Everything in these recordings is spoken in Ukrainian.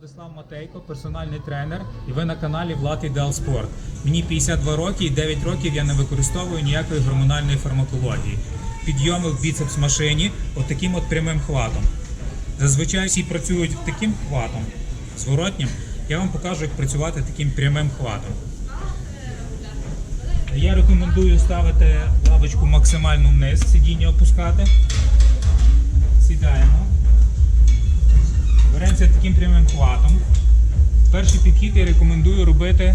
Владислав Матейко, персональний тренер, і ви на каналі Влад Ідеал Спорт. Мені 52 роки і 9 років я не використовую ніякої гормональної фармакології. Підйоми в біцепс машині отаким от прямим хватом. Зазвичай всі працюють таким хватом, зворотнім. Я вам покажу, як працювати таким прямим хватом. Я рекомендую ставити лавочку максимально вниз, сидіння опускати. Сідаємо. Беремося таким прямим хватом. Перший підхід я рекомендую робити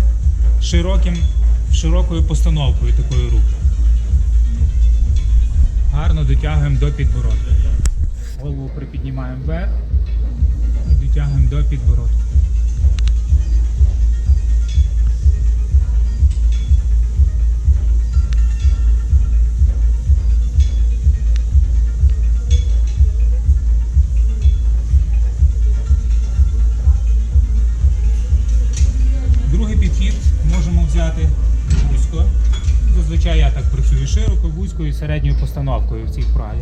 широким, широкою постановкою такої руки. Гарно дотягуємо до підбородка. Голову припіднімаємо вверх і дотягуємо до підбородка. Зазвичай я так працюю широко, вузькою і середньою постановкою в цій вправі.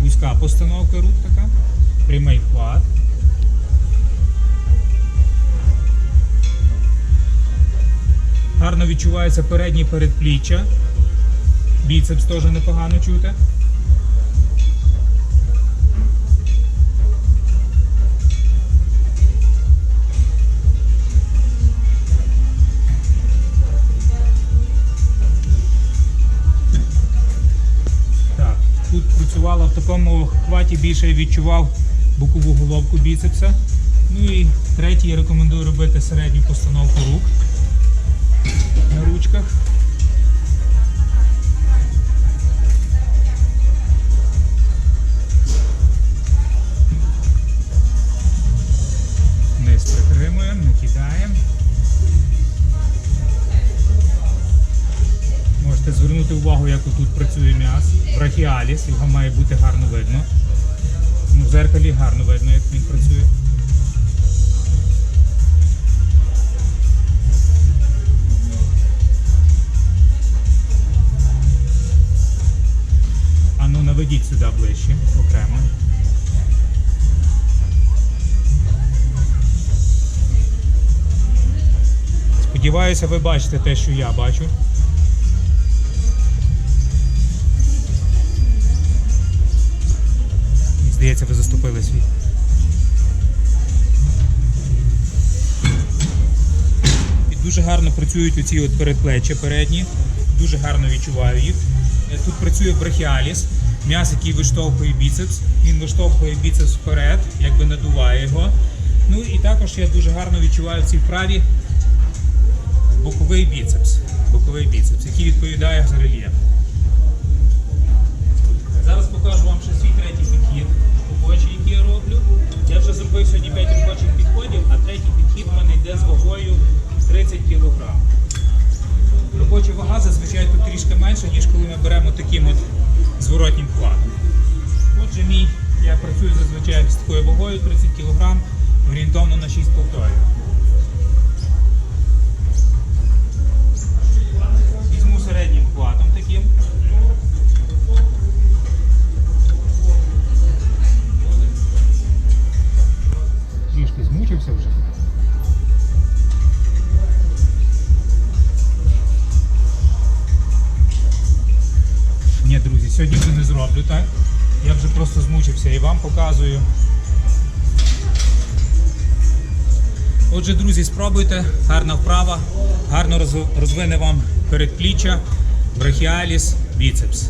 Вузька постановка рук така, прямий вклад. Гарно відчувається переднє передпліччя. Біцепс теж непогано чути. Працювала в такому хваті більше я відчував бокову головку біцепса. Ну і третій я рекомендую робити середню постановку рук на ручках. Звернути увагу, як тут працює м'яз. Брахіаліс, його має бути гарно видно. Ну, в зеркалі гарно видно, як він працює. А ну наведіть сюди ближче, окремо. Сподіваюся, ви бачите те, що я бачу. Здається, ви заступили свій. І дуже гарно працюють оці от передплеччя передні. Дуже гарно відчуваю їх. Е, Тут працює брахіаліс, м'яз, який виштовхує біцепс. Він виштовхує біцепс вперед, якби надуває його. Ну і також я дуже гарно відчуваю в цій вправі боковий біцепс. Боковий біцепс, який відповідає за рельєф. Зараз покажу вам ще свій я вже зробив сьогодні 5 робочих підходів, а третій підхід в мене йде з вагою 30 кг. Робоча вага зазвичай тут трішки менша, ніж коли ми беремо таким от зворотнім вкладом. Отже, мій, я працюю зазвичай з такою вагою 30 кг, орієнтовно на 6 сьогодні вже не зроблю так. Я вже просто змучився і вам показую. Отже, друзі, спробуйте. Гарна вправа, гарно розвине вам передпліччя, брахіаліс, біцепс.